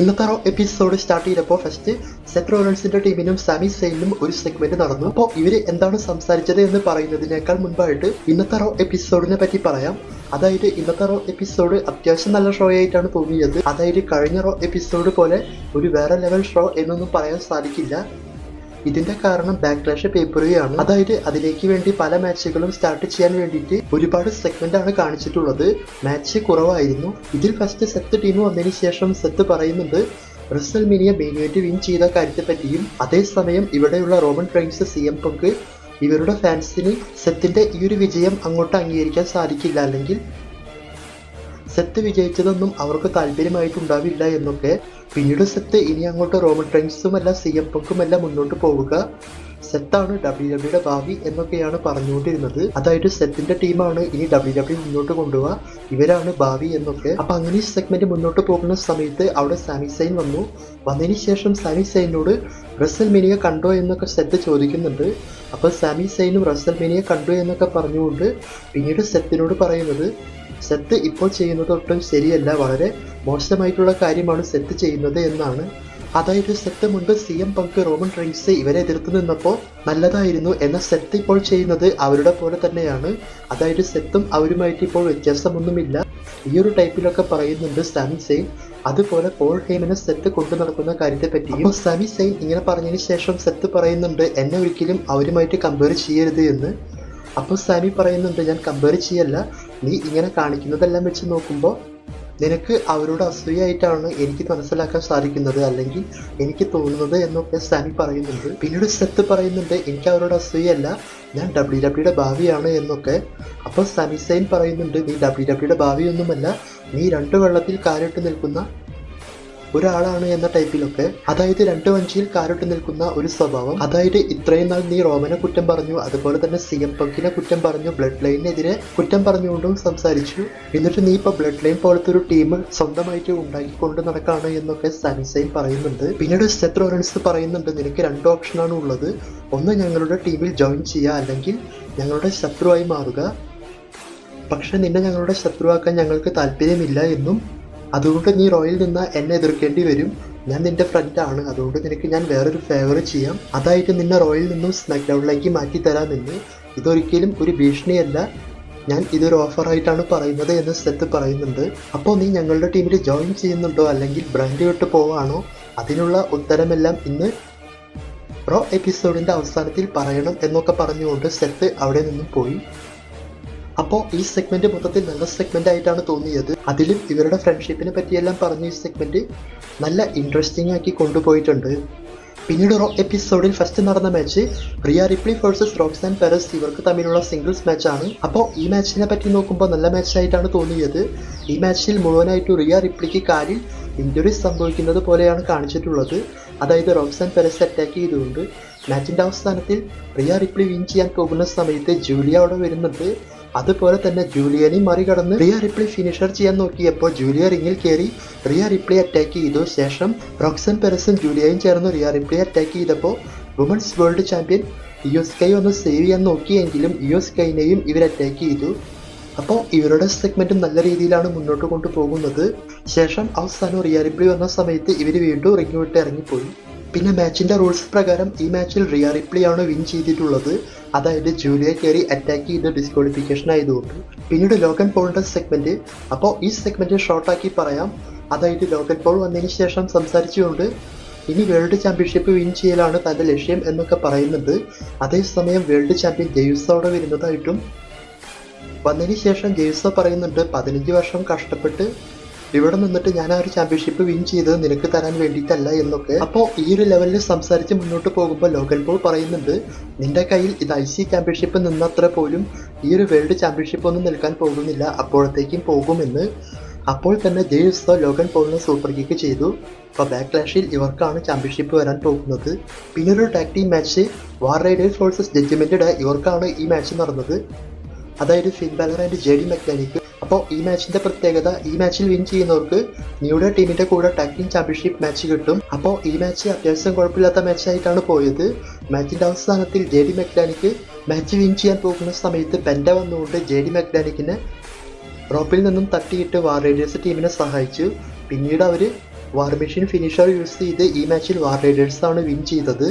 ഇന്നത്തെ episode start ചെയ്തപ്പോൾ first Seth റോളൻസിന്റെ ടീമിനും സാമി സെയിലിനും ഒരു സെഗ്മെന്റ് നടന്നു. അപ്പോൾ ഇവർ എന്താണ് സംസാരിച്ചത് എന്ന് പറയുന്നതിനേക്കാൾ മുൻപായിട്ട് ഇന്നത്തെ റോ എപ്പിസോഡിനെ പറ്റി പറയാം. അതായത് ഇന്നത്തെ റോ എപ്പിസോഡ് അത്യാവശ്യം നല്ല ഷോ ആയിട്ടാണ് തോന്നിയത്. അതായത് കഴിഞ്ഞ റോ എപ്പിസോഡ് പോലെ ഒരു വേറെ ലെവൽ ഷോ എന്നൊന്നും പറയാൻ സാധിക്കില്ല. ഇതിന്റെ കാരണം ബാക്ക്ലാഷ് പേപ്പറുകയാണ് അതായത് അതിലേക്ക് വേണ്ടി പല മാച്ചുകളും സ്റ്റാർട്ട് ചെയ്യാൻ വേണ്ടിയിട്ട് ഒരുപാട് സെഗ്മെന്റ് ആണ് കാണിച്ചിട്ടുള്ളത്. മാച്ച് കുറവായിരുന്നു. ഇതിൽ ഫസ്റ്റ് സെത്ത് ടീം വന്നതിന് ശേഷം സെത്ത് പറയുന്നുണ്ട് റിസൽ മിനിയെ മെയിനായിട്ട് വിൻ ചെയ്ത കാര്യത്തെ പറ്റിയും അതേസമയം ഇവിടെയുള്ള റോമൻ ട്രെയിൻസ് സി എം പങ്ക് ഇവരുടെ ഫാൻസിന് സെത്തിന്റെ ഈ ഒരു വിജയം അങ്ങോട്ട് അംഗീകരിക്കാൻ സാധിക്കില്ല. അല്ലെങ്കിൽ സെത്ത് വിജയിച്ചതൊന്നും അവർക്ക് താല്പര്യമായിട്ടുണ്ടാവില്ല എന്നൊക്കെ പിന്നീട് സെത്ത് ഇനി അങ്ങോട്ട് റോമൻ ട്രെയിൻസുമല്ല സി എം പങ്കുമല്ല മുന്നോട്ട് പോവുക. സെത്താണ് ഡബ്ല്യു ഡബ്ല്യുടെ ഭാവി എന്നൊക്കെയാണ് പറഞ്ഞുകൊണ്ടിരുന്നത്. അതായത് സെത്തിന്റെ ടീമാണ് ഇനി ഡബ്ല്യു ഡബ്ല്യു മുന്നോട്ട് കൊണ്ടുപോവുക. ഇവരാണ് ഭാവി എന്നൊക്കെ. അപ്പൊ അങ്ങനെ സെഗ്മെന്റ് മുന്നോട്ട് പോകുന്ന സമയത്ത് അവിടെ സാമി സൈൻ വന്നു. വന്നതിന് ശേഷം സാമി സൈനോട് റസൽ മിനിയ കണ്ടോ എന്നൊക്കെ സെത്ത് ചോദിക്കുന്നുണ്ട്. അപ്പോൾ സാമി സൈനും റസൽ മിനിയെ കണ്ടു എന്നൊക്കെ പറഞ്ഞുകൊണ്ട് പിന്നീട് സെത്തിനോട് പറയുന്നത് സെത്ത് ഇപ്പോൾ ചെയ്യുന്നത് ഒട്ടും ശരിയല്ല. വളരെ മോശമായിട്ടുള്ള കാര്യമാണ് സെത്ത് ചെയ്യുന്നത് എന്നാണ്. അതായത് സെത്ത് മുൻപ് C M Punk Roman Reigns ഇവരെ എതിർത്ത് നിന്നപ്പോൾ നല്ലതായിരുന്നു എന്ന സെത്ത് ഇപ്പോൾ ചെയ്യുന്നത് അവരുടെ പോലെ തന്നെയാണ്. അതായത് സെത്തും അവരുമായിട്ട് ഇപ്പോൾ വ്യത്യാസമൊന്നുമില്ല. ഈ ഒരു ടൈപ്പിലൊക്കെ പറയുന്നുണ്ട് സാമി സെയിൻ അതുപോലെ പോൾ ഹെയ്മിനെ സെത്ത് കൊണ്ടു നടക്കുന്ന കാര്യത്തെ പറ്റി അപ്പോൾ സാമി സെയിൻ ഇങ്ങനെ പറഞ്ഞതിന് ശേഷം സെത്ത് പറയുന്നുണ്ട് എന്നെ ഒരിക്കലും അവരുമായിട്ട് കമ്പയർ ചെയ്യരുത് എന്ന്. അപ്പോൾ സാമി പറയുന്നുണ്ട് ഞാൻ കമ്പയർ ചെയ്യല്ല. നീ ഇങ്ങനെ കാണിക്കുന്നതെല്ലാം വെച്ച് നോക്കുമ്പോൾ നിനക്ക് അവരോട് അസൂയായിട്ടാണ് എനിക്ക് മനസ്സിലാക്കാൻ സാധിക്കുന്നത് അല്ലെങ്കിൽ എനിക്ക് തോന്നുന്നത് എന്നൊക്കെ സാമി പറയുന്നുണ്ട്. പിന്നീട് സെത്ത് പറയുന്നുണ്ട് എനിക്ക് അവരോട് അസൂയല്ല ഞാൻ ഡബ്ല്യു ഡബ്ല്യുടെ ഭാവിയാണ് എന്നൊക്കെ. അപ്പോൾ സനി സൈൻ പറയുന്നുണ്ട് നീ ഡബ്ല്യു ഡബ്ല്യുടെ ഭാവിയൊന്നുമല്ല നീ രണ്ടു വെള്ളത്തിൽ കാലിട്ട് നിൽക്കുന്ന ഒരാളാണ് എന്ന ടൈപ്പിലൊക്കെ. അതായത് രണ്ട് വഞ്ചിയിൽ കാലിട്ട് നിൽക്കുന്ന ഒരു സ്വഭാവം. അതായത് ഇത്രയും നാൾ നീ റോമനെ കുറ്റം പറഞ്ഞു അതുപോലെ തന്നെ സി എം പങ്കിനെ കുറ്റം പറഞ്ഞു ബ്ലഡ് ലൈനിനെതിരെ കുറ്റം പറഞ്ഞുകൊണ്ടും സംസാരിച്ചു. എന്നിട്ട് നീ ഇപ്പൊ ബ്ലഡ് ലൈൻ പോലത്തെ ഒരു ടീം സ്വന്തമായിട്ട് ഉണ്ടാക്കിക്കൊണ്ട് നടക്കാണ് എന്നൊക്കെ സാനിസൈൻ പറയുന്നുണ്ട്. പിന്നീട് സെത്ത് റോറൻസ് പറയുന്നുണ്ട് നിനക്ക് രണ്ട് ഓപ്ഷനാണ് ഉള്ളത്. ഒന്ന് ഞങ്ങളുടെ ടീമിൽ ജോയിൻ ചെയ്യുക അല്ലെങ്കിൽ ഞങ്ങളുടെ ശത്രുവായി മാറുക. പക്ഷെ നിന്നെ ഞങ്ങളുടെ ശത്രുവാക്കാൻ ഞങ്ങൾക്ക് താല്പര്യമില്ല എന്നും അതുകൊണ്ട് നീ റോയിൽ നിന്ന് എന്നെ എതിർക്കേണ്ടി വരും. ഞാൻ നിന്റെ ഫ്രണ്ടാണ് അതുകൊണ്ട് നിനക്ക് ഞാൻ വേറൊരു ഫേവർ ചെയ്യാം. അതായിട്ട് നിന്നെ റോയിൽ നിന്നും സ്നാക്ക് ഡൗണിലേക്ക് മാറ്റി നിന്ന്. ഇതൊരിക്കലും ഒരു ഭീഷണിയല്ല. ഞാൻ ഇതൊരു ഓഫറായിട്ടാണ് പറയുന്നത് എന്ന് സെത്ത് പറയുന്നുണ്ട്. അപ്പോൾ നീ ഞങ്ങളുടെ ടീമിൽ ജോയിൻ ചെയ്യുന്നുണ്ടോ? അല്ലെങ്കിൽ ബ്രാൻഡ് വിട്ട് പോവാണോ? അതിനുള്ള ഉത്തരമെല്ലാം ഇന്ന് റോ എപ്പിസോഡിന്റെ അവസാനത്തിൽ പറയണം എന്നൊക്കെ പറഞ്ഞുകൊണ്ട് സെത്ത് അവിടെ നിന്നും പോയി. അപ്പോൾ ഈ സെഗ്മെന്റ് മൊത്തത്തിൽ നല്ല സെഗ്മെന്റ് ആയിട്ടാണ് തോന്നിയത്. അതിലും ഇവരുടെ ഫ്രണ്ട്ഷിപ്പിനെ പറ്റിയെല്ലാം പറഞ്ഞ ഈ സെഗ്മെന്റ് നല്ല ഇൻട്രസ്റ്റിംഗ് ആക്കി കൊണ്ടുപോയിട്ടുണ്ട്. പിന്നീട് എപ്പിസോഡിൽ ഫസ്റ്റ് നടന്ന match Rhea Ripley versus and Perez ഇവർക്ക് തമ്മിലുള്ള സിംഗിൾസ് മാച്ചാണ് അപ്പോൾ ഈ മാച്ചിനെ പറ്റി നോക്കുമ്പോൾ നല്ല മാച്ചായിട്ടാണ് തോന്നിയത്. ഈ മാച്ചിൽ മുഴുവനായിട്ട് റിയ റിപ്ലിക്ക് കാലിൽ ഇഞ്ചുറീസ് സംഭവിക്കുന്നത് പോലെയാണ് കാണിച്ചിട്ടുള്ളത്. അതായത് റോക്സ് ആൻഡ് പെരസ് അറ്റാക്ക് ചെയ്തുകൊണ്ട്. മാച്ചിന്റെ അവസാനത്തിൽ റിയ റിപ്ലി വിൻ ചെയ്യാൻ പോകുന്ന സമയത്ത് ജൂലിയ അവിടെ വരുന്നുണ്ട്. അതുപോലെ തന്നെ ജൂലിയനെ മറികടന്ന് റിയ റിപ്ലി ഫിനിഷർ ചെയ്യാൻ നോക്കിയപ്പോൾ ജൂലിയ റിങ്ങിൽ കയറി. റിയ റിപ്ലി അറ്റാക്ക് ചെയ്തു. ശേഷം റോക്സൻ പെരസും ജൂലിയയും ചേർന്ന് റിയ റിപ്ലി അറ്റാക്ക് ചെയ്തപ്പോൾ women's world champion Iyo Sky ഒന്ന് സേവ് ചെയ്യാൻ നോക്കിയെങ്കിലും ഇയോസ്കൈനെയും ഇവർ അറ്റാക്ക് ചെയ്തു. അപ്പോൾ ഇവരുടെ സെഗ്മെന്റും നല്ല രീതിയിലാണ് മുന്നോട്ട് കൊണ്ടുപോകുന്നത്. ശേഷം അവസാനം റിയ റിപ്ലി വന്ന സമയത്ത് ഇവർ വീണ്ടും റിങ് വിട്ട് ഇറങ്ങിപ്പോയി. പിന്നെ മാച്ചിന്റെ റൂൾസ് പ്രകാരം ഈ മാച്ചിൽ റിയ റിപ്ലി ആണ് വിൻ ചെയ്തിട്ടുള്ളത്. അതായത് ജൂലിയ കയറി അറ്റാക്ക് ചെയ്ത് ഡിസ്ക്വാളിഫിക്കേഷൻ ആയതുകൊണ്ട് പിന്നീട് ലോക്കൻ പോളിന്റെ സെഗ്മെന്റ് അപ്പോൾ ഈ സെഗ്മെന്റ് ഷോർട്ടാക്കി പറയാം. അതായത് ലോക്കൻ പോൾ വന്നതിന് ശേഷം സംസാരിച്ചുകൊണ്ട് ഇനി വേൾഡ് ചാമ്പ്യൻഷിപ്പ് വിൻ ചെയ്യലാണ് തന്റെ ലക്ഷ്യം എന്നൊക്കെ പറയുന്നുണ്ട് അതേസമയം വേൾഡ് ചാമ്പ്യൻ ജെയ്സോടെ വരുന്നതായിട്ടും വന്നതിന് ശേഷം ജെയ്സോ പറയുന്നുണ്ട് പതിനഞ്ച് വർഷം കഷ്ടപ്പെട്ട് ഇവിടെ നിന്നിട്ട് ഞാൻ ആ ഒരു ചാമ്പ്യൻഷിപ്പ് വിൻ ചെയ്തത് നിനക്ക് തരാൻ വേണ്ടിയിട്ടല്ല എന്നൊക്കെ. അപ്പോൾ ഈ ഒരു ലെവലിൽ സംസാരിച്ച് മുന്നോട്ട് പോകുമ്പോൾ ലോകൻ പോൾ പറയുന്നുണ്ട് നിന്റെ കയ്യിൽ ഇത് ഐ സി ചാമ്പ്യൻഷിപ്പ് നിന്നത്ര പോലും ഈ ഒരു വേൾഡ് ചാമ്പ്യൻഷിപ്പ് ഒന്നും നിൽക്കാൻ പോകുന്നില്ല. അപ്പോഴത്തേക്കും പോകുമെന്ന്. അപ്പോൾ തന്നെ ജെയ്സോ ലോഗൻ പോളിനെ സൂപ്പർ കിക്ക് ചെയ്തു. അപ്പോൾ ബാക്ക് ക്ലാഷിൽ ഇവർക്കാണ് ചാമ്പ്യൻഷിപ്പ് വരാൻ പോകുന്നത്. പിന്നെ ഒരു tag team match War Raiders versus ജഡ്ജ്മെന്റഡ് ഇവർക്കാണ് ഈ മാച്ച് നടന്നത്. അതായത് Finn Balor and J D mechanic അപ്പോൾ ഈ മാച്ചിന്റെ പ്രത്യേകത ഈ മാച്ചിൽ വിൻ ചെയ്യുന്നവർക്ക് ന്യൂഡേ ടീമിന്റെ കൂടെ ടാഗ് ചാമ്പ്യൻഷിപ്പ് മാച്ച് കിട്ടും. അപ്പോൾ ഈ മാച്ച് അത്യാവശ്യം കുഴപ്പമില്ലാത്ത മാച്ചായിട്ടാണ് പോയത്. മാച്ചിന്റെ അവസാനത്തിൽ J D mechanic match win ചെയ്യാൻ പോകുന്ന സമയത്ത് പെൻഡ വന്നുകൊണ്ട് ജെ ഡി മെക്ലാനിക്കിനെ റോപ്പിൽ നിന്നും തട്ടിയിട്ട് വാർ റൈഡേഴ്സ് ടീമിനെ സഹായിച്ചു. പിന്നീട് അവർ വാർ മെഷീൻ ഫിനിഷർ യൂസ് ചെയ്ത് ഈ മാച്ചിൽ വാർ റൈഡേഴ്സ് ആണ് വിൻ ചെയ്തത്.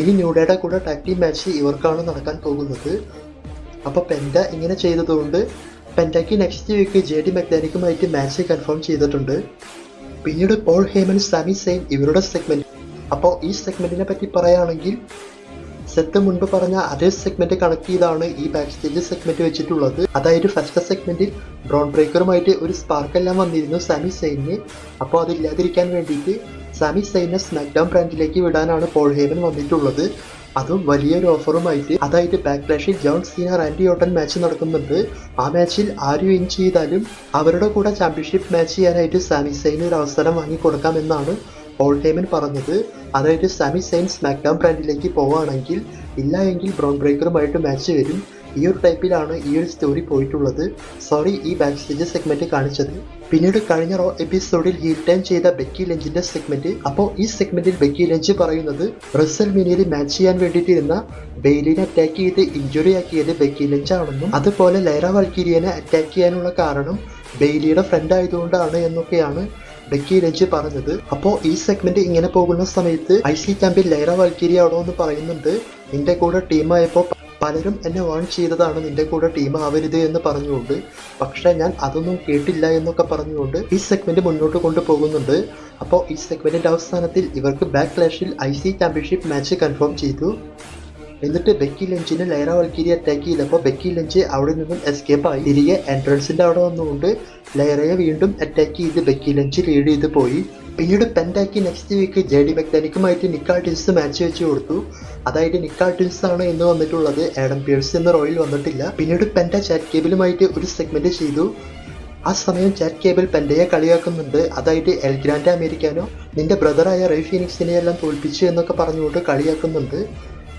ഇനി ന്യൂഡയുടെ കൂടെ ടാക്ടീം മാച്ച് ഇവർക്കാണ് നടക്കാൻ പോകുന്നത്. അപ്പോൾ പെൻഡ ഇങ്ങനെ ചെയ്തതുകൊണ്ട് പെൻഡയ്ക്ക് നെക്സ്റ്റ് വീക്ക് ജെ ഡി മെക്ലാനിക്കുമായിട്ട് മാച്ച് കൺഫേം ചെയ്തിട്ടുണ്ട്. പിന്നീട് പോൾ ഹേമൻ സാമി സെയിൻ ഇവരുടെ സെഗ്മെന്റ് അപ്പോൾ ഈ സെഗ്മെന്റിനെ പറ്റി പറയുകയാണെങ്കിൽ സെത്ത് മുൻപ് പറഞ്ഞ അതേ സെഗ്മെന്റ് കണക്ട് ചെയ്താണ് ഈ ബാക്ക് സ്റ്റേജ് സെഗ്മെന്റ് വെച്ചിട്ടുള്ളത്. അതായത് ഫസ്റ്റ് സെഗ്മെന്റിൽ ഡ്രോൺ ബ്രേക്കറുമായിട്ട് ഒരു സ്പാർക്ക് എല്ലാം വന്നിരുന്നു സാമി സെയിന് അപ്പോൾ അതില്ലാതിരിക്കാൻ വേണ്ടിയിട്ട് സാമി സെയിനെ സ്മാക്ക് ഡൗൺ ബ്രാൻഡിലേക്ക് വിടാനാണ് പോൾ ഹേമൻ വന്നിട്ടുള്ളത്. അതും വലിയൊരു ഓഫറുമായിട്ട് അതായത് ബാക്ക്ലാഷിൽ John Cena Randy Orton match നടക്കുന്നുണ്ട്. ആ മാച്ചിൽ ആര് വിൻ ചെയ്താലും അവരുടെ കൂടെ ചാമ്പ്യൻഷിപ്പ് മാച്ച് ചെയ്യാനായിട്ട് സാമി സൈന് ഒരു അവസരം വാങ്ങി കൊടുക്കാമെന്നാണ് പോൾ ഹേമൻ പറഞ്ഞത്. അതായത് സാമി സൈൻ സ്മാക്ഡൗൺ ബ്രാൻഡിലേക്ക് പോവുകയാണെങ്കിൽ ഇല്ല എങ്കിൽ ബ്രൗൺ ബ്രേക്കറുമായിട്ട് മാച്ച് വരും. ഈ ഒരു ടൈപ്പിലാണ് ഈ ഒരു സ്റ്റോറി പോയിട്ടുള്ളത്. സോറി ഈ ബാക്ക് സ്റ്റേജ് സെഗ്മെന്റ് കാണിച്ചത്. പിന്നീട് കഴിഞ്ഞ റോ എപ്പിസോഡിൽ ഹീൽ ടൈം ചെയ്ത ബെക്കി ലഞ്ചിന്റെ സെഗ്മെന്റ് അപ്പോൾ ഈ സെഗ്മെന്റിൽ ബെക്കി ലഞ്ച് പറയുന്നത് റസൽ മിനിയിൽ മാച്ച് ചെയ്യാൻ വേണ്ടിയിട്ടിരുന്ന ബെയിലിനെ അറ്റാക്ക് ചെയ്ത് ഇഞ്ചുറി ആക്കിയത് ബെക്കി ലഞ്ച് ആണെന്നും അതുപോലെ ലൈറ വൽക്കിരിയനെ അറ്റാക്ക് ചെയ്യാനുള്ള കാരണം ബെയിലിയുടെ ഫ്രണ്ട് ആയതുകൊണ്ടാണ് എന്നൊക്കെയാണ് ബെക്കി ലഞ്ച് പറഞ്ഞത്. അപ്പോൾ ഈ സെഗ്മെന്റ് ഇങ്ങനെ പോകുന്ന സമയത്ത് ഐ സി ക്യാമ്പിൽ ലൈറ വൽക്കിരി ആണോ എന്ന് പറയുന്നുണ്ട്. നിന്റെ കൂടെ ടീമായപ്പോൾ പലരും എന്നെ വാൺ ചെയ്തതാണ് നിന്റെ കൂടെ ടീം ആവരുത് എന്ന് പറഞ്ഞുകൊണ്ട്. പക്ഷേ ഞാൻ അതൊന്നും കേട്ടില്ല എന്നൊക്കെ പറഞ്ഞുകൊണ്ട് ഈ സെഗ്മെന്റ് മുന്നോട്ട് കൊണ്ടുപോകുന്നുണ്ട്. അപ്പോൾ ഈ സെഗ്മെന്റിന്റെ അവസാനത്തിൽ ഇവർക്ക് back ക്ലാഷിൽ I C championship match confirm ചെയ്തു. എന്നിട്ട് ബെക്കി ലഞ്ചിന് ലൈറ വൽക്കിരി അറ്റാക്ക് ചെയ്തപ്പോൾ ബെക്കി ലഞ്ച് അവിടെ നിന്നും എസ്കേപ്പ് ആയി. തിരികെ എൻട്രൻസിന്റെ അവിടെ വന്നുകൊണ്ട് ലൈറയെ വീണ്ടും അറ്റാക്ക് ചെയ്ത് ബെക്കി ലഞ്ച് ലീഡ് ചെയ്ത് പോയി. പിന്നീട് പെൻഡാക്കി നെക്സ്റ്റ് വീക്ക് ജെ ഡി മെക്കാനിക്കുമായിട്ട് നിക്കാൾട്ടിൻസ് മാച്ച് വെച്ച് കൊടുത്തു. അതായത് നിക്കാൾട്ടിൻസ് ആണ് ഇന്ന് വന്നിട്ടുള്ളത്. ആഡം പിയേഴ്സ് എന്ന റോയിൽ വന്നിട്ടില്ല. പിന്നീട് പെൻഡ ചാറ്റ് കേബിളുമായിട്ട് ഒരു സെഗ്മെന്റ് ചെയ്തു. ആ സമയം ചാറ്റ് കേബിൾ പെൻഡയെ കളിയാക്കുന്നുണ്ട്. അതായത് എൽ ഗ്രാൻഡ് അമേരിക്കാനോ നിന്റെ ബ്രദറായ റൈ എല്ലാം തോൽപ്പിച്ചു എന്നൊക്കെ പറഞ്ഞുകൊണ്ട് കളിയാക്കുന്നുണ്ട്.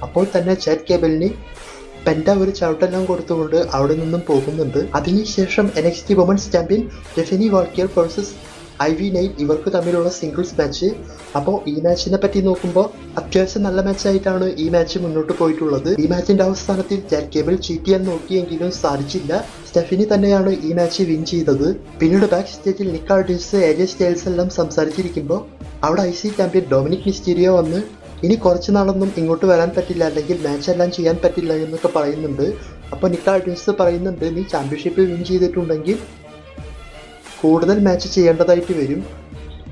അപ്പോൾ തന്നെ ചാറ്റ് കേബിളിന് പെൻഡ ഒരു ചവിട്ടെല്ലാം കൊടുത്തുകൊണ്ട് അവിടെ നിന്നും പോകുന്നുണ്ട്. അതിനുശേഷം N X T women's champion Stephanie Vaquer versus Ivy Nile ഇവർക്ക് തമ്മിലുള്ള സിംഗിൾസ് മാച്ച് അപ്പോൾ ഈ മാച്ചിനെ പറ്റി നോക്കുമ്പോൾ അത്യാവശ്യം നല്ല മാച്ചായിട്ടാണ് ഈ മാച്ച് മുന്നോട്ട് പോയിട്ടുള്ളത്. ഈ മാച്ചിന്റെ അവസാനത്തിൽ ജാറ്റ് കേബിൾ ചീറ്റ് ചെയ്യാൻ നോക്കിയെങ്കിലും സാധിച്ചില്ല. സ്റ്റെഫിനി തന്നെയാണ് ഈ മാച്ച് വിൻ ചെയ്തത്. പിന്നീട് ബാക്ക് സ്റ്റേജിൽ നിക്കാർഡിസ് ഏരിയ സ്റ്റൈൽസ് എല്ലാം സംസാരിച്ചിരിക്കുമ്പോൾ അവിടെ I C champion Dominik Mysterio വന്ന് ഇനി കുറച്ച് നാളൊന്നും ഇങ്ങോട്ട് വരാൻ പറ്റില്ല അല്ലെങ്കിൽ മാച്ച് എല്ലാം ചെയ്യാൻ പറ്റില്ല എന്നൊക്കെ പറയുന്നുണ്ട്. അപ്പോൾ നിക്ക അഡ്വിൻസ് പറയുന്നുണ്ട് നീ ചാമ്പ്യൻഷിപ്പ് വിൻ ചെയ്തിട്ടുണ്ടെങ്കിൽ കൂടുതൽ മാച്ച് ചെയ്യേണ്ടതായിട്ട് വരും.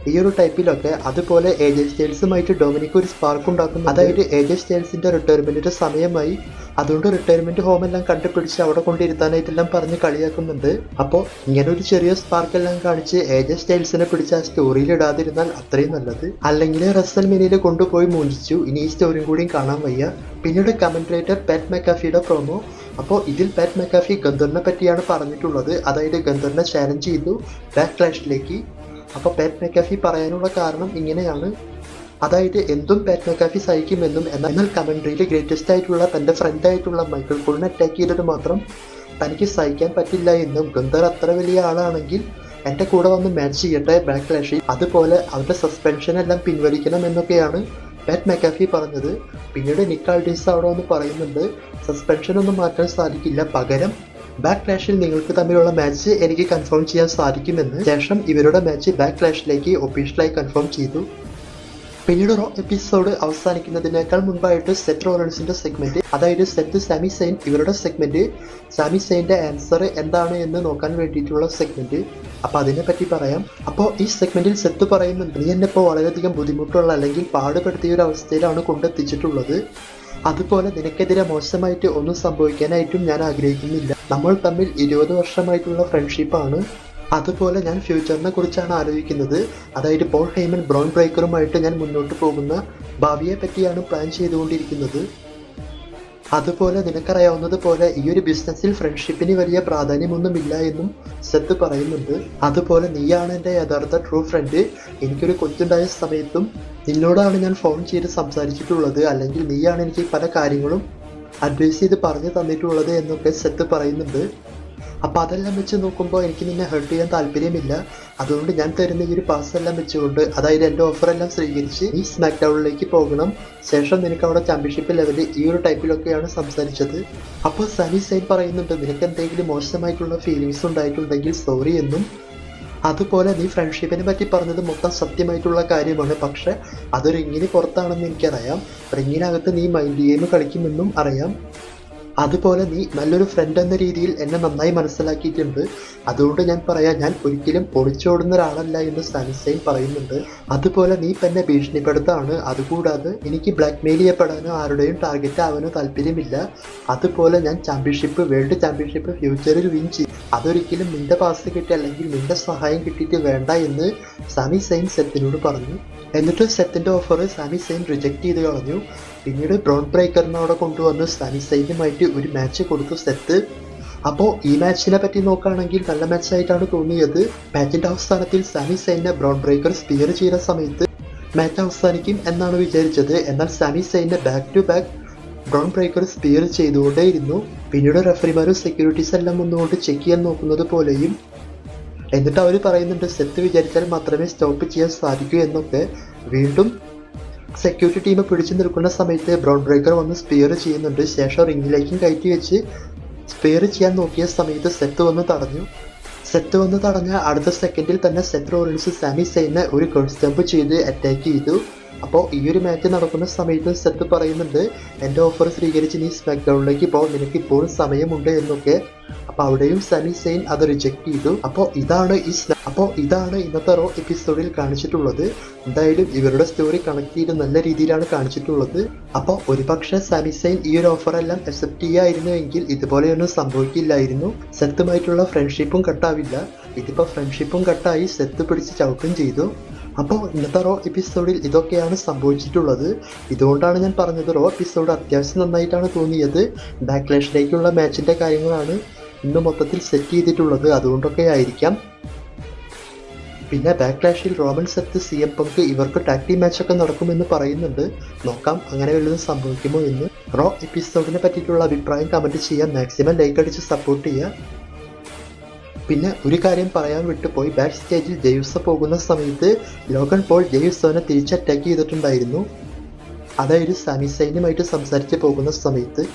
ഈ ഒരു ടൈപ്പിലൊക്കെ അതുപോലെ എ ജെ സ്റ്റൈൽസുമായിട്ട് ഡൊമിനിക്ക് ഒരു സ്പാർക്ക് ഉണ്ടാക്കുന്നു. അതായത് എ ജെ സ്റ്റൈൽസിന്റെ റിട്ടയർമെന്റിന്റെ സമയമായി അതുകൊണ്ട് റിട്ടയർമെന്റ് ഹോം എല്ലാം കണ്ടുപിടിച്ച് അവിടെ കൊണ്ടിരുത്താനായിട്ടെല്ലാം പറഞ്ഞ് കളിയാക്കുന്നുണ്ട്. അപ്പോൾ ഇങ്ങനെ ഒരു ചെറിയ സ്പാർക്ക് എല്ലാം കാണിച്ച് എ ജെ സ്റ്റൈൽസിനെ പിടിച്ച് ആ സ്റ്റോറിയിൽ ഇടാതിരുന്നാൽ അത്രയും നല്ലത്. അല്ലെങ്കിൽ റസൽ മിനിയിൽ കൊണ്ടുപോയി മൂഞ്ചിച്ചു ഇനി ഈ സ്റ്റോറിയും കൂടിയും കാണാൻ വയ്യ. പിന്നീട് കമന്റേറ്റർ പാറ്റ് മെക്കാഫിയുടെ പ്രൊമോ അപ്പോൾ ഇതിൽ പാറ്റ് മെക്കാഫി ഗന്ധറിനെ പറ്റിയാണ് പറഞ്ഞിട്ടുള്ളത്. അതായത് ഗന്ധറിനെ ചാലഞ്ച് ചെയ്തു ബാക്ക് ക്ലാഷിലേക്ക് അപ്പോൾ പാറ്റ് മെക്കാഫി പറയാനുള്ള കാരണം ഇങ്ങനെയാണ്. അതായത് എന്തും പാറ്റ് മെക്കാഫി സഹിക്കുമെന്നും എന്നാൽ കമൻട്രിയിൽ ഗ്രേറ്റസ്റ്റ് ആയിട്ടുള്ള തന്റെ ഫ്രണ്ട് ആയിട്ടുള്ള മൈക്കിൾ കോളിനെ അറ്റാക്ക് ചെയ്തിട്ട് മാത്രം തനിക്ക് സഹിക്കാൻ പറ്റില്ല എന്നും ഗന്ധർ അത്ര വലിയ ആളാണെങ്കിൽ എന്റെ കൂടെ വന്ന് മാച്ച് ചെയ്യട്ടെ ബാക്ക് ക്ലാഷിൽ അതുപോലെ അവരുടെ സസ്പെൻഷൻ എല്ലാം പിൻവലിക്കണം എന്നൊക്കെയാണ് പാറ്റ് മെക്കാഫി പറഞ്ഞത്. പിന്നീട് നിക്കാൾഡീസ് അവിടെ വന്ന് പറയുന്നുണ്ട് സസ്പെൻഷൻ ഒന്നും മാറ്റാൻ സാധിക്കില്ല. പകരം ബാക്ക് ക്ലാഷിൽ നിങ്ങൾക്ക് തമ്മിലുള്ള മാച്ച് എനിക്ക് കൺഫേം ചെയ്യാൻ സാധിക്കുമെന്ന് ശേഷം ഇവരുടെ മാച്ച് ബാക്ക് ക്ലാഷിലേക്ക് ഒഫീഷ്യലായി കൺഫേം ചെയ്തു. പിന്നീട് റോ എപ്പിസോഡ് അവസാനിക്കുന്നതിനേക്കാൾ മുൻപായിട്ട് സെറ്റ് റോളൻസിന്റെ സെഗ്മെന്റ് അതായത് സെറ്റ് സാമി സൈൻ ഇവരുടെ സെഗ്മെന്റ് സാമി സൈന്റെ ആൻസർ എന്താണ് എന്ന് നോക്കാൻ വേണ്ടിയിട്ടുള്ള സെഗ്മെന്റ് അപ്പോൾ അതിനെ പറ്റി പറയാം. അപ്പോൾ ഈ സെഗ്മെന്റിൽ സെറ്റ് പറയുന്നുണ്ട് നീ എന്നെ ഇപ്പോൾ വളരെയധികം ബുദ്ധിമുട്ടുള്ള അല്ലെങ്കിൽ പാടുപെടുത്തിയ ഒരു അവസ്ഥയിലാണ് കൊണ്ടെത്തിച്ചിട്ടുള്ളത്. അതുപോലെ നിനക്കെതിരെ മോശമായിട്ട് ഒന്നും സംഭവിക്കാനായിട്ടും ഞാൻ ആഗ്രഹിക്കുന്നില്ല. നമ്മൾ തമ്മിൽ ഇരുപത് വർഷമായിട്ടുള്ള ഫ്രണ്ട്ഷിപ്പാണ് അതുപോലെ ഞാൻ ഫ്യൂച്ചറിനെ കുറിച്ചാണ് ആലോചിക്കുന്നത്. അതായത് പോൾ ഹെയ്മൻ ബ്രൗൺ ബ്രേക്കറുമായിട്ട് ഞാൻ മുന്നോട്ട് പോകുന്ന ഭാവിയെ പറ്റിയാണ് പ്ലാൻ ചെയ്തുകൊണ്ടിരിക്കുന്നത്. അതുപോലെ നിനക്കറിയാവുന്നത് പോലെ ഈ ഒരു ബിസിനസ്സിൽ ഫ്രണ്ട്ഷിപ്പിന് വലിയ പ്രാധാന്യമൊന്നുമില്ല എന്നും സെത്ത് പറയുന്നുണ്ട്. അതുപോലെ നീയാണ് എന്റെ യഥാർത്ഥ ട്രൂ ഫ്രണ്ട് എനിക്കൊരു കൊച്ചുണ്ടായ സമയത്തും നിന്നോടാണ് ഞാൻ ഫോൺ ചെയ്ത് സംസാരിച്ചിട്ടുള്ളത്. അല്ലെങ്കിൽ നീയാണ് എനിക്ക് പല കാര്യങ്ങളും അഡ്വൈസ് ചെയ്ത് പറഞ്ഞു തന്നിട്ടുള്ളത് എന്നൊക്കെ സെത്ത് പറയുന്നുണ്ട്. അപ്പോൾ അതെല്ലാം വെച്ച് നോക്കുമ്പോൾ എനിക്ക് നിന്നെ ഹെർട്ട് ചെയ്യാൻ താല്പര്യമില്ല. അതുകൊണ്ട് ഞാൻ തരുന്ന ഈ ഒരു പാസ് എല്ലാം വെച്ചുകൊണ്ട് അതായത് എന്റെ ഓഫറെല്ലാം സ്വീകരിച്ച് ഈ സ്മാക്ക് ഡൗണിലേക്ക് പോകണം. ശേഷം നിനക്ക് അവിടെ ചാമ്പ്യൻഷിപ്പ് ലെവലിൽ ഈ ഒരു ടൈപ്പിലൊക്കെയാണ് സംസാരിച്ചത്. അപ്പോൾ സനി സൈൻ പറയുന്നുണ്ട് നിനക്ക് എന്തെങ്കിലും മോശമായിട്ടുള്ള ഫീലിങ്സ് ഉണ്ടായിട്ടുണ്ടെങ്കിൽ സോറി എന്നും. അതുപോലെ നീ ഫ്രണ്ട്ഷിപ്പിനെ പറ്റി പറഞ്ഞത് മൊത്തം സത്യമായിട്ടുള്ള കാര്യമാണ്. പക്ഷെ അതൊരു റിങ്ങിന് പുറത്താണെന്ന് എനിക്കറിയാം. റിങ്ങിനകത്ത് നീ മൈൻഡ് ഗെയിം കളിക്കുമെന്നും അറിയാം. അതുപോലെ നീ നല്ലൊരു ഫ്രണ്ട് എന്ന രീതിയിൽ എന്നെ നന്നായി മനസ്സിലാക്കിയിട്ടുണ്ട്. അതുകൊണ്ട് ഞാൻ പറയാം ഞാൻ ഒരിക്കലും ഒളിച്ചോടുന്ന ഒരാളല്ല എന്ന് സാനിസൈൻ പറയുന്നുണ്ട്. അതുപോലെ നീ എന്നെ ഭീഷണിപ്പെടുത്താണ്. അതുകൂടാതെ എനിക്ക് ബ്ലാക്ക് മെയിൽ ചെയ്യപ്പെടാനോ ആരുടെയും ടാർഗറ്റ് ആവാനോ താല്പര്യമില്ല. അതുപോലെ ഞാൻ ചാമ്പ്യൻഷിപ്പ് വേൾഡ് ചാമ്പ്യൻഷിപ്പ് ഫ്യൂച്ചറിൽ വിൻ ചെയ്യും അതൊരിക്കലും നിന്റെ പാസ് കിട്ടി അല്ലെങ്കിൽ നിന്റെ സഹായം കിട്ടിയിട്ട് വേണ്ട എന്ന് സാമി സൈൻ സെത്തിനോട് പറഞ്ഞു. എന്നിട്ട് സെത്തിന്റെ ഓഫർ സാമി സൈൻ റിജക്റ്റ് ചെയ്ത് കളഞ്ഞു. പിന്നീട് ബ്രോൺ ബ്രേക്കറിനോടെ കൊണ്ടുവന്ന് സാമി സൈന്യമായിട്ട് ഒരു മാച്ച് കൊടുത്തു സെത്ത് അപ്പോൾ ഈ മാച്ചിനെ പറ്റി നോക്കുകയാണെങ്കിൽ നല്ല മാച്ചായിട്ടാണ് തോന്നിയത്. മാച്ചിന്റെ അവസാനത്തിൽ സാനി സൈനെ ബ്രോൺ ബ്രേക്കർ സ്പിയർ ചെയ്ത സമയത്ത് മാച്ച് അവസാനിക്കും എന്നാണ് വിചാരിച്ചത്. എന്നാൽ Sami സൈനെ back to back Bron Breakker spear ചെയ്തുകൊണ്ടേയിരുന്നു. പിന്നീട് റെഫറിമാരും സെക്യൂരിറ്റീസ് എല്ലാം ഒന്നുകൊണ്ട് ചെക്ക് ചെയ്യാൻ നോക്കുന്നത് പോലെയും എന്നിട്ട് അവർ പറയുന്നുണ്ട് സെത്ത് വിചാരിച്ചാൽ മാത്രമേ സ്റ്റോപ്പ് ചെയ്യാൻ സാധിക്കൂ എന്നൊക്കെ. വീണ്ടും സെക്യൂരിറ്റി ടീം പിടിച്ചു നിൽക്കുന്ന സമയത്ത് ബ്രൗൺ ബ്രേക്കർ വന്ന് സ്പിയർ ചെയ്യുന്നുണ്ട്. ശേഷം റിങ്ങിലേക്കും കയറ്റി വെച്ച് സ്പിയർ ചെയ്യാൻ നോക്കിയ സമയത്ത് സെത്ത് വന്ന് തടഞ്ഞു. സെത്ത് വന്ന് തടഞ്ഞ അടുത്ത സെക്കൻഡിൽ തന്നെ സെത്ത് റോളിൻസ് സാമി സെയിനെ ഒരു കൺസ്റ്റംപ് ചെയ്ത് അറ്റാക്ക് ചെയ്തു. അപ്പോൾ ഈ ഒരു മാച്ച് നടക്കുന്ന സമയത്ത് സെത്ത് പറയുന്നുണ്ട് എന്റെ ഓഫർ സ്വീകരിച്ച് നീ സ്മാക്ക് ഡൗണിലേക്ക് പോ. നിനക്ക് ഇപ്പോഴും സമയമുണ്ട് എന്നൊക്കെ. അപ്പോൾ അവിടെയും സനി സെയിൻ അത് റിജക്റ്റ് ചെയ്തു. അപ്പോൾ ഇതാണ് ഈ അപ്പോൾ ഇതാണ് ഇന്നത്തെ റോ എപ്പിസോഡിൽ കാണിച്ചിട്ടുള്ളത്. എന്തായാലും ഇവരുടെ സ്റ്റോറി കണക്ട് ചെയ്ത് നല്ല രീതിയിലാണ് കാണിച്ചിട്ടുള്ളത്. അപ്പോൾ ഒരുപക്ഷെ സനി സെയിൻ ഈ ഒരു ഓഫറെല്ലാം അക്സെപ്റ്റ് ചെയ്യായിരുന്നുവെങ്കിൽ ഇതുപോലെയൊന്നും സംഭവിക്കില്ലായിരുന്നു. സെത്തുമായിട്ടുള്ള ഫ്രണ്ട്ഷിപ്പും കട്ടാവില്ല ഇതിപ്പോൾ ഫ്രണ്ട്ഷിപ്പും കട്ടായി സെത്ത് പിടിച്ച് ചവിട്ടും ചെയ്തു. അപ്പോൾ ഇന്നത്തെ റോ എപ്പിസോഡിൽ ഇതൊക്കെയാണ് സംഭവിച്ചിട്ടുള്ളത്. ഇതുകൊണ്ടാണ് ഞാൻ പറഞ്ഞത് റോ എപ്പിസോഡ് അത്യാവശ്യം നന്നായിട്ടാണ് തോന്നിയത്. ബാക്ക്ലാഷിലേക്കുള്ള മാച്ചിന്റെ കാര്യങ്ങളാണ് ഇന്ന് മൊത്തത്തിൽ സെറ്റ് ചെയ്തിട്ടുള്ളത്. അതുകൊണ്ടൊക്കെ ആയിരിക്കാം. പിന്നെ ബാക്ക്ലാഷിൽ Roman Seth C M Punk ഇവർക്ക് ടാക്ടി മാച്ചൊക്കെ നടക്കുമെന്ന് പറയുന്നുണ്ട്. നോക്കാം അങ്ങനെ വല്ലതും സംഭവിക്കുമോ എന്ന്. റോ എപ്പിസോഡിനെ പറ്റിയിട്ടുള്ള അഭിപ്രായം കമന്റ് ചെയ്യാൻ മാക്സിമം ലൈക്ക് അടിച്ച് സപ്പോർട്ട് ചെയ്യുക പിന്നെ ഒരു കാര്യം പറയാൻ വിട്ടുപോയി ബാക്ക് സ്റ്റേജിൽ ജെയ്യൂസ പോകുന്ന സമയത്ത് ലോഗൻ പോൾ ജെയ്യൂസോനെ തിരിച്ച് അറ്റാക്ക് ചെയ്തിട്ടുണ്ടായിരുന്നു. അതായത് സാമി സൈന്യമായിട്ട് സംസാരിച്ച് പോകുന്ന സമയത്ത്